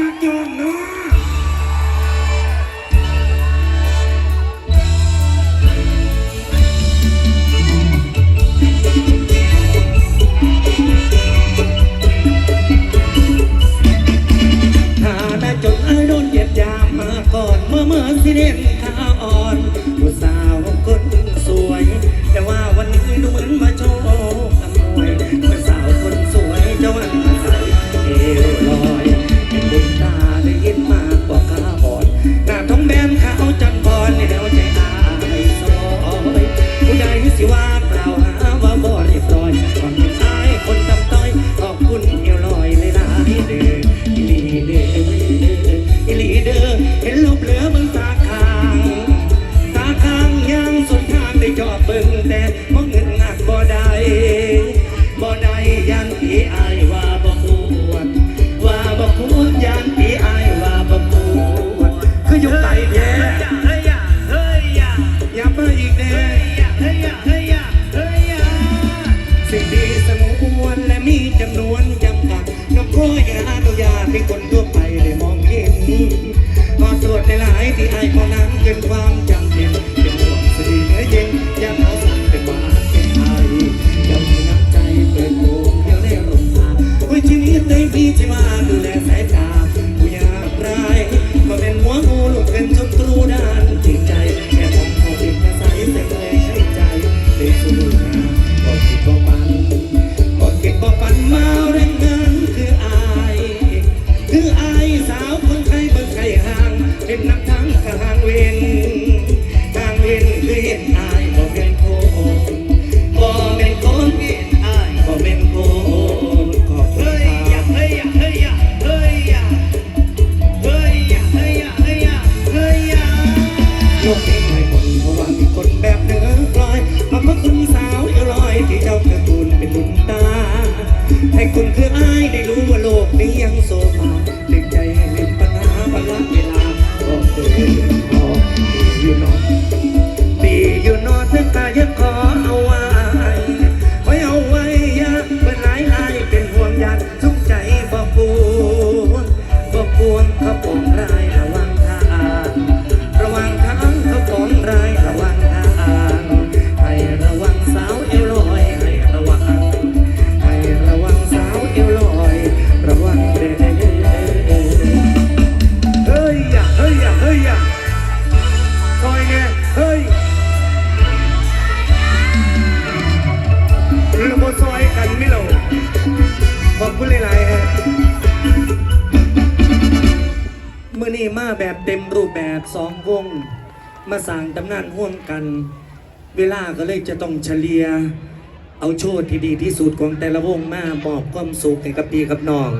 มาจอดเนาาได้จเยียบยามมาก่อน เมื่อเมื่อสิเด่นขาอ่อน win. มาสร้างตำนานห่วมกัน เวลาก็เลยจะต้องเฉลียเอาโชว์ที่ดีที่สุดของแต่ละวงมาบอกความสุขให้กับปีกับน้อง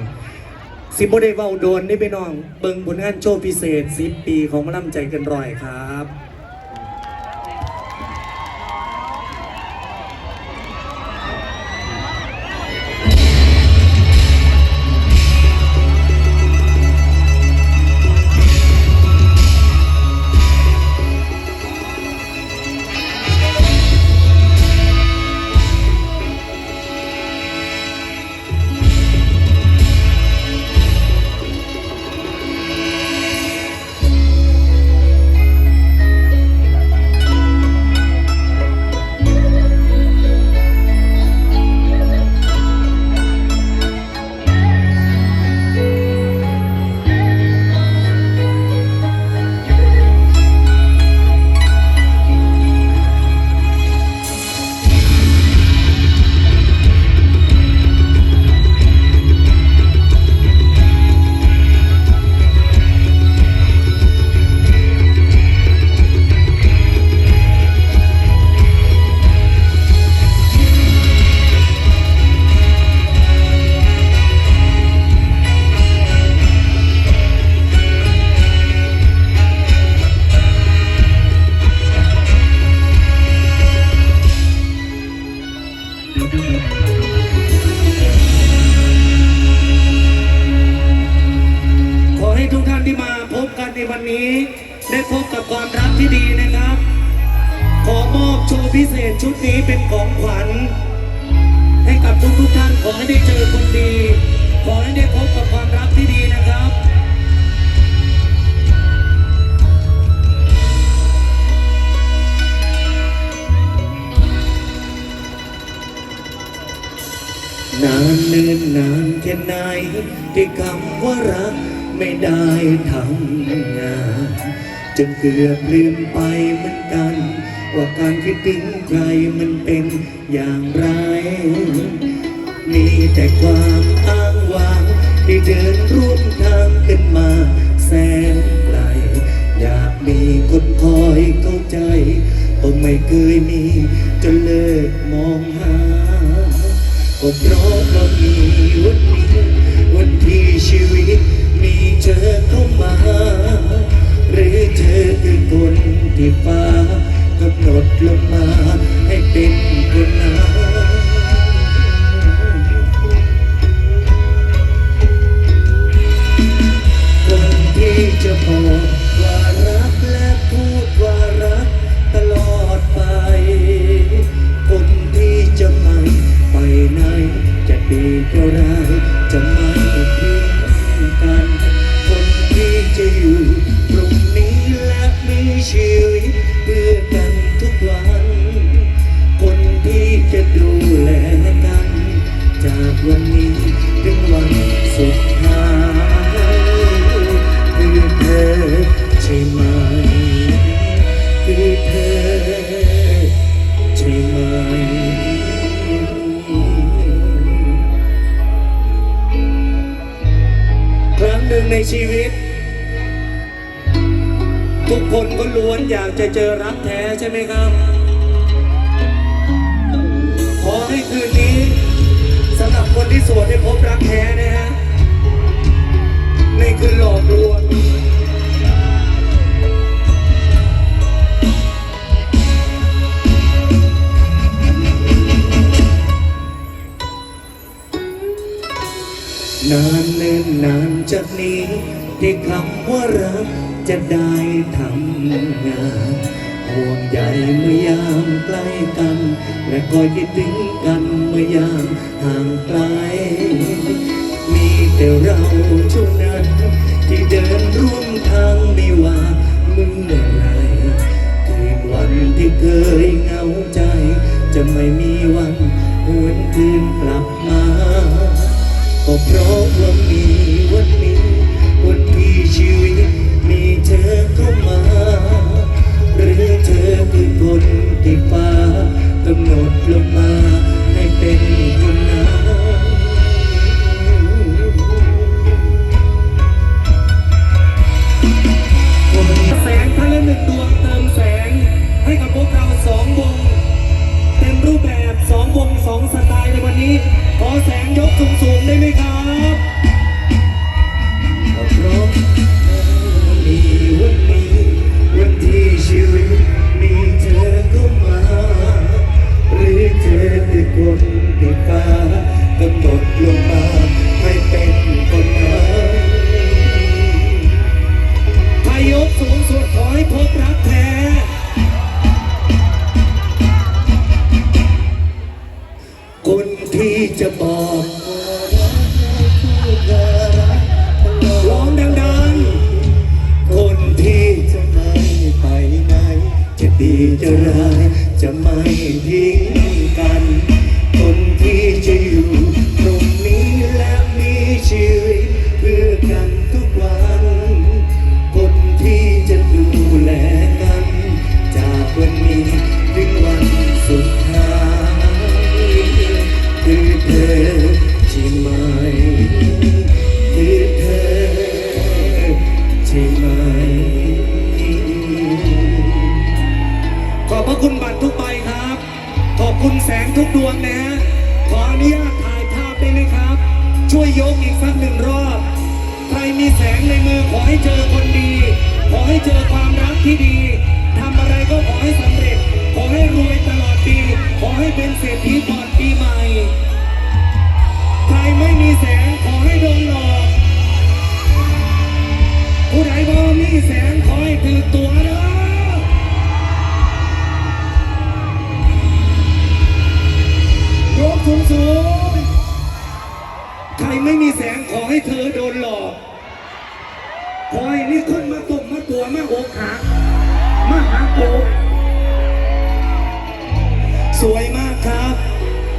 สิบ่ได้เว้าโดนได้ไปน้อง เบิ่งผลงานโชว์พิเศษ10ปีของมะล่ำใจเกันร่อยครับ เกือบลืมไปเหมือนกัน ว่าการคิดถึงใครมันเป็นอย่างไร นานเนิ่นนานจากนี้ที่คำว่ารักจะได้ทำงานห่วงใยเมื่อยามใกล้กัน และคอยคิดถึงกันเมื่อยามห่างไกล มีแต่เราเท่านั้นที่เดินร่วมทางไม่ว่าเมื่อไหรคืนวันที่เคยเหงาใจ จะไม่มีวันหวนคืนกลับมา ก็เพราะว่ามีวันนี้ วันที่ชีวิตมีเธอเข้ามา หรือเธอคือคนที่ฟ้ากำหนดลงมาให้เป็น เพื่อกันทุกวันคน ให้เธอโดนหลอกขอให้นี่ขึ้นมาตุ่มมาตัวมาโอกหักมาหาโกสวยมากครับ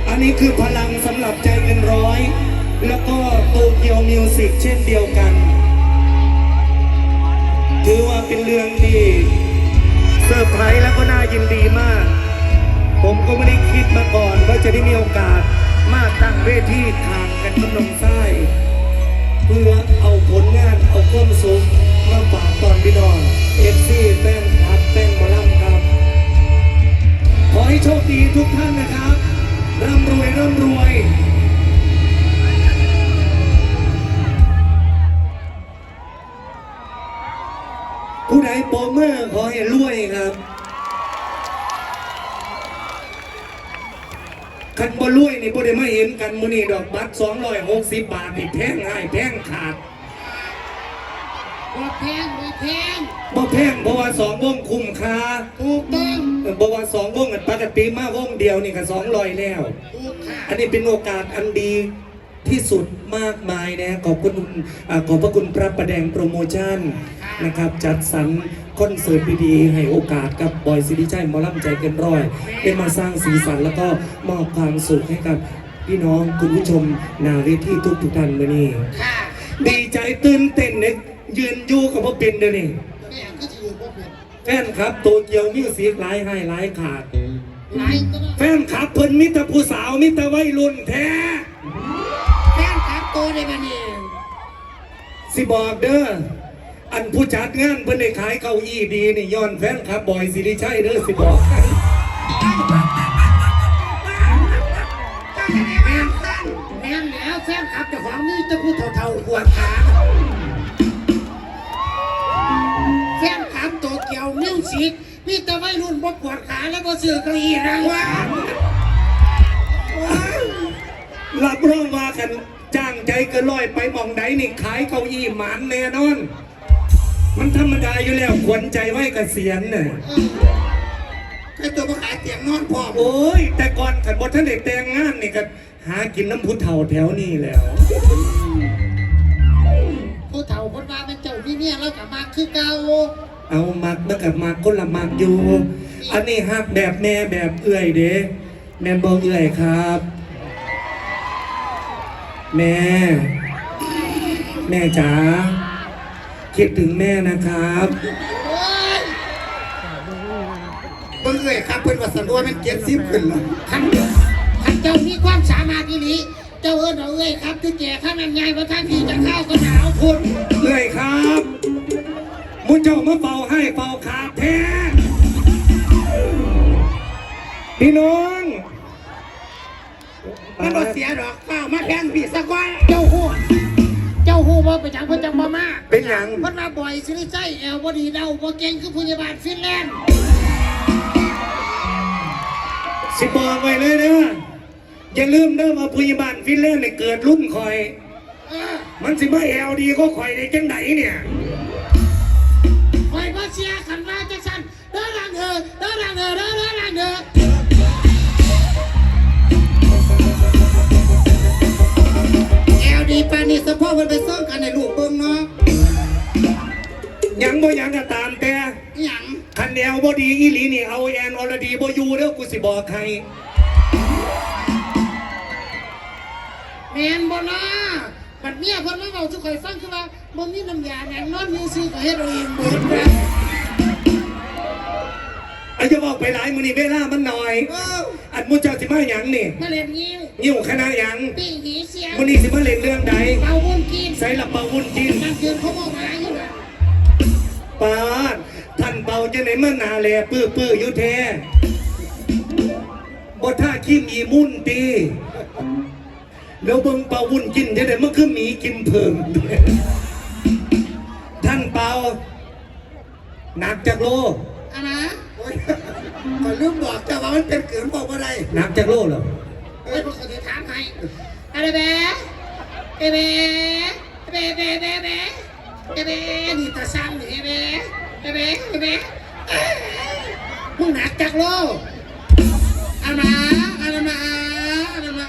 อันนี้คือพลังสำหรับใจเกินร้อย แล้วก็โตเกียวมิวสิกเช่นเดียวกัน ถือว่าเป็นเรื่องดีเซอร์ไพรส์แล้วก็น่ายินดีมาก ผมก็ไม่ได้คิดมาก่อนว่าจะได้มีโอกาสมาตั้งเวทีทางกันกำลังไส้ เพื่อเอาผลงานเอาความสุขมาฝากตอนพี่น้องเอฟซีแป้งพัดแป้งมอลำครับ ขอให้โชคดีทุกท่านนะครับร่ำรวยร่ำรวยผู้ใดโปรเมอร์ขอให้รวยครับ คันบ่รวยนี่บ่ได้มาเห็นกันมื้อนี้ดอกบัตร260 บาทนี่แพงง่ายแพงขาดบ่แพงบ่แพงบ่แพงเพราะว่าสองวงคุ้มค่าถูกต้องเออเพราะว่าสองวงกันปกติมาวงเดียวนี่ก็200แล้ว ถูกค่ะอันนี้เป็นโอกาสอันดีที่สุดมากมายนะขอบคุณอ่าขอบพระคุณพระประแดงโปรโมชั่นนะครับ จัดสรร คอนเสิร์ตดีๆให้โอกาสกับบอยสิริชัยหมอลำใจเกินร้อยได้มาสร้างสีสันแล้วก็มอบความสุขให้กับพี่น้องคุณผู้ชมหนาเวทีทุกทุกๆท่านมื่อนี้ค่ะดีใจตื่นเต้นเนี่ยยืนอยู่กับพ่อเป็นเดี๋ยวนี้แม่ก็จะอยู่บ่เป็นแฟนครับโตเกียวมิวสิกหลายให้หลายขาดหลายตัวแฟนครับเพิ่นมิตรผู้สาวมิตรวัยรุ่นแท้แฟนคลับโตได้บ่นี่สิบอกเด้อ อันผู้จัดงานเพิ่นได้ขายเก้าอี้ดีนี่ย้อนแฟนครับบอยสิริชัยเด้อสิบอกให้แม่นสั้นแม่นแล้วแฟนคลับเจ้าของนี่จะพูดเท่าๆปวดขาแฟนคลับโตเกียวมิวสิกมีแต่วัยรุ่นบ่ปวดขาแล้วบ่ซื้อเก้าอี้รางวัลรับรองว่ากันจ้างใจเกินร้อยไปมองใดนี่ขายเก้าอี้หมันแน่นอน มันธรรมดาอยู่แล้วควรใจไว้เกษียณน่ะใครตัวมาขายเตียงนอนพร้อมโอ้ย แต่ก่อนขันบทท่านเด็กแต่งงานนี่ก็หากินน้ำพุเฒ่าแถวนี้แล้วผู้เฒ่าคนว่าเป็นเจ้านี่เนี่ยแล้วกลับมาคือเก่าเอามักมากับมักคนละมักอยู่ อันนี้ฮักแบบแม่แบบเอื่อยเด้แม่นบอกเอื่อยครับ แม่ แม่จ๋า คิดถึงแม่นะครับโอ้ยเบิ่งเลยครับเพิ่นว่าสันว่ามันเก็บซิบขึ้นแล้วคันคันเจ้ามีความสามารถอีหลีเจ้าเอิ้นเอาเอ้ยครับที่แก่ข้ามันใหญ่ว่าท่านพี่จะเข้าก็หนาวพุ่นเอื่อยครับมุนเจ้ามาเฝ้าให้เฝ้าขาดแท้พี่น้องมันบ่เสียดอกเป้ามาแทนพี่สักวันเจ้าฮู้เจ้าฮู้ว่าไปจังเพิ่นจังบ่มาเป็นหยังเพิ่นว่าบ่อยสิริใจแอลบ่ดีเดาบ่เก่งคือพยาบาลฟินแลนด์สิบอกไว้เลยเด้ออย่าลืมเด้อว่าพยาบาลฟินแลนด์เนี่ยเกิดรุ่นคอย เออมันสิมาแอลดีก็คอยในจังไหนเนี่ยคอยบ่เสียคันว่าจังซั่นเด้อดังเด้อเด้อดังเด้อเด้อเด้อดังเด้อ ดีปานี่สะพ่อมันไปซ่องกันในลูกเบิ้งเนาะยังบ่ยังก็ตามแต่ยังคันแนวบ่ดีอีหลีนี่เอาแอนออรดีบ่อยู่เด้อกูสิบอกใครแมนบ่ล่ะบัดเนี้ยเพิ่นมาเว้าทุกข่อยฟังคือว่าบ่มีน้ำยาแน่งนอนอยซื่อก็เฮ็ดเอาเองเบิดนะอาจจะบอกไปหลายมื้อนี่เวลามันหน่อยอันมุเจ้าสิมาหยังนี่มาเล่นงิ้ว ยิ่งคณะหยังปิ้งหีเสียงมือนี่สิมาเล่นเรื่องใดเป่าวุ้นกินใส่ละเปาวุ่นจินมันคืนเขาบอกมาอยู่น่ะปาดท่านเปาจะไหนมันนาแลปื้อปื้ออยู่แท้บ่ท่าขี้มีมุ่นตีแล้วเบิ่งเปาวุ่นกินจะได้มันคือหมีกินเพิ่งท่านเปาหนักจากโลอะนะโอ้ยขอยลืมบอกเจ้าว่ามันเป็นเกินบอกว่าไรหนักจากโลเหรอ เอ้ยพวกเขาจะถามให้อะไรแบะเอเบะเบะเบะเบะเบะเอเบะนี่ตาซ้ำนี่เอเบะเอเบะเอเบะมึงหนักจักโลอามาอามาอามา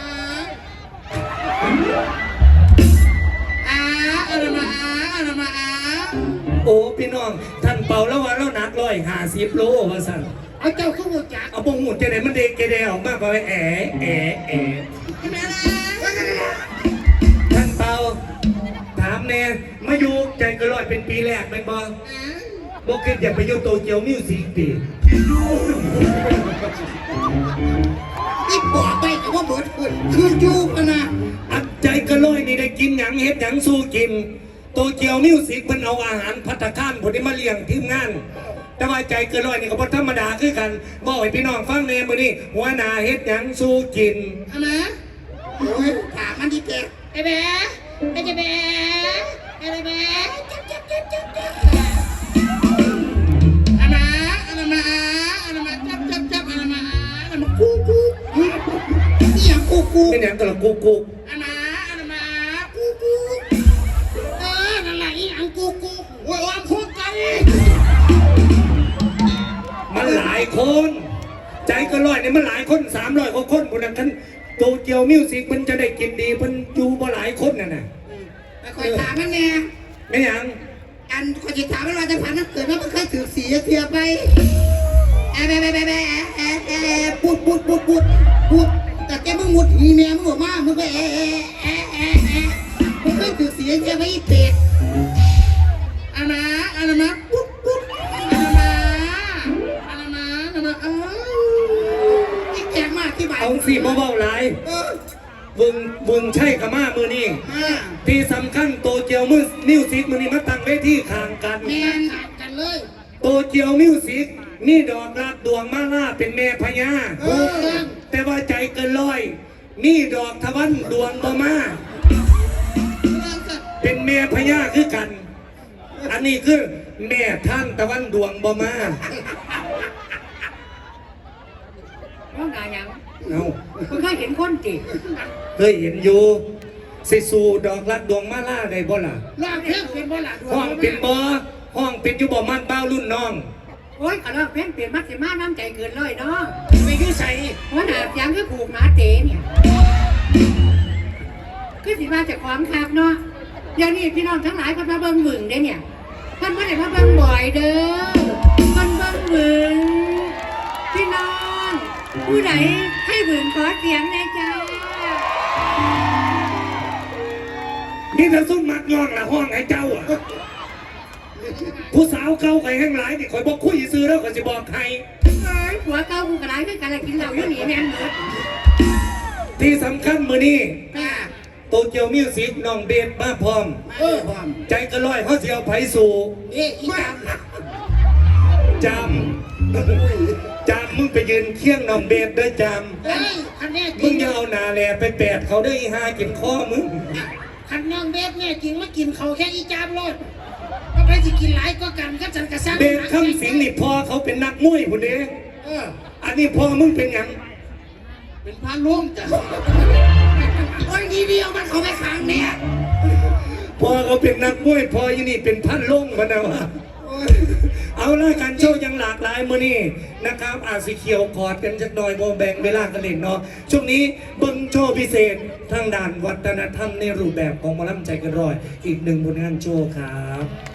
อาอามาอามาอาโอ้พี่น้องท่านเป่าแล้วว่าเราหนักร้อยห้าสิบโลว่าสั่น เอาเจ้าขึ้นหัวจักเอาบงหูจะไหนมันเด็กเกเรออกมาไปแอะแอะแอะท่านเป่าถามแน่มาอยู่ใจกระลอยเป็นปีแรกเป็นบอบอกคิดอยากไปอยู่โตเกียวมิวสิกตีนี่บอกไปกับว่าเบิดขึ้นคืออยู่พะนะอัดใจกระลอยนี่ได้กินหยังเฮ็ดหยังสู้กิน โตเกียวมิวสิกเพิ่นเอาอาหารพัตตาคารผลที่มาเลี้ยงทีมงาน แต่ว่าใจเกินร้อยนี่ก็บ่ธรรมดาคือกันบอกให้พี่น้องฟังแน่มื้อนี้หัวหน้าเฮ็ดหยังสู้กิน เอามาโอ้ยถามมันดีแกไอ้แบ๊ะไอ้เจะแบ๊ะไอ้แบ๊ะจับจับจับจับจับเอามาเอามาเอามาจับจับจับเอามาเอามากูกูนี่ยังกูกูเป็นหยังก็ละกุกกุกเอามาเอามากูกูเออนั่นแหละอีหยังกูกูโอ้ยว่าพูดกันมันหลาย คน ใจเกินร้อยนี่มันหลายคน300กว่าคนพุ่นน่ะท่านโตเกียวมิวสิกเพิ่นจะได้กินดีเพิ่นอยู่บ่หลายคนน่ะน่ะแต่คอยถามมันแน่แม่หยัง อันคอยจะถามมันว่าจะผ่านนักเกิดว่ามันเคยถือสีเทียไปแอะแอะแอะแอะแอะแอะแอะปุดปุดปุดปุดปุดแต่แกมึงหมดหีแม่มึงบอกมามึงก็แอะแอะแอะแอะแอะมึงเคยถือสีเทียไปอีเป็ดเอามาเอามาปุ๊บ ที่แกมากที่บ่ายเอาสิบ่เว้าหลายเออเบิ่งเบิ่งใช่กับมามื้อนี้อ่าที่สำคัญโตเกียวมิวมิวสิกมื้อนี้มาตั้งเวทีข้างกัน แมนขาดกันเลยโตเกียวมิวสิกนี่ดอกรักดวงมาล่าเป็นแม่พญาเออแต่ว่าใจเกินร้อย นี่ดอกทวันดวงบ่มาเป็นแม่พญาคือกัน อันนี้คือแม่ท่านตะวันดวงบ่มา น้องนายยัง เอา คุณเคยเห็นคนติเคยเห็นอยู่สิสู่ดอกรักดวงมาล่าได้บ่ล่ะลากเพลงเป็นบ่หลักห้องเป็นบ่ห้องเป็นอยู่บ่มันเป้ารุ่นน้องโอ้ยกระลอกเพลงเปลี่ยนมัดสิมาน้ำใจเกินเลยเนาะไม่ยื้อใส่หัวหน้ายังคือผูกหมาเต๋เนี่ยคือสิมาจากความคักเนาะเดี๋ยวนี้พี่น้องทั้งหลายเพิ่นมาเบิ่งหมึงได้เนี่ยเพิ่นบ่ได้มาเบิ่งบ่อยเด้อเพิ่นเบิ่งหมึงพี่น้องผู้ใด ให้หมึงขอเสียงหน่อยจ้านี่ถ้าซุ่มมักย่องละห้องให้เจ้าอะผู้สาวเก่าไข่แห้งหลายนี่ข่อยบอกคุยซื้อแล้วก็สิบอกใคร เอ้ยผัวเก่ากูกระไรคือกันละกินเหล้าอยู่นี่แม่นหมดที่สำคัญมือนี้อ่าโตเกียวมิวสิกน้องเบสมาพร้อม เออความใจกระลอยเขาสิเอาไผสู่เอ๊ะอีจามจำจำ มึงไปยืนเคียงน้องเบสเด้อจเฮ้ยคันแน่ำจมึริงงอย่าเอาหนาแหลไปแปดเขาได้ออีหากินข้อมึงคันน้องเบสแน่จริงมากินเขาแค่อีจามรถก็ไปสิกินหลายก็กันก็ฉันกระซังเบสคำสิงนี่พ่อเขาเป็นนักมวยพุ่นเด้เออ อันนี้พ่อมึงเป็นหยังเป็นพานร่วมจ้ะโอ้ยดีเดียวมันเขาไม่ขังเนี่ยพ่อเขาเป็นนักมวยพ่อยี่นี่เป็นพันลงมานะวะโอ้ย เอาละกันโชว์ยังหลากหลายมือนี่นะครับอาจสีเขียวกอดกันจักหน่อยโบแบ่งเวลากันเล่นเนาะช่วงนี้เบิ้งโชว์พิเศษทางด้านวัฒนธรรมในรูปแบบของมอลำใจกันรอย อีกหนึ่งผลงานโชว์ครับ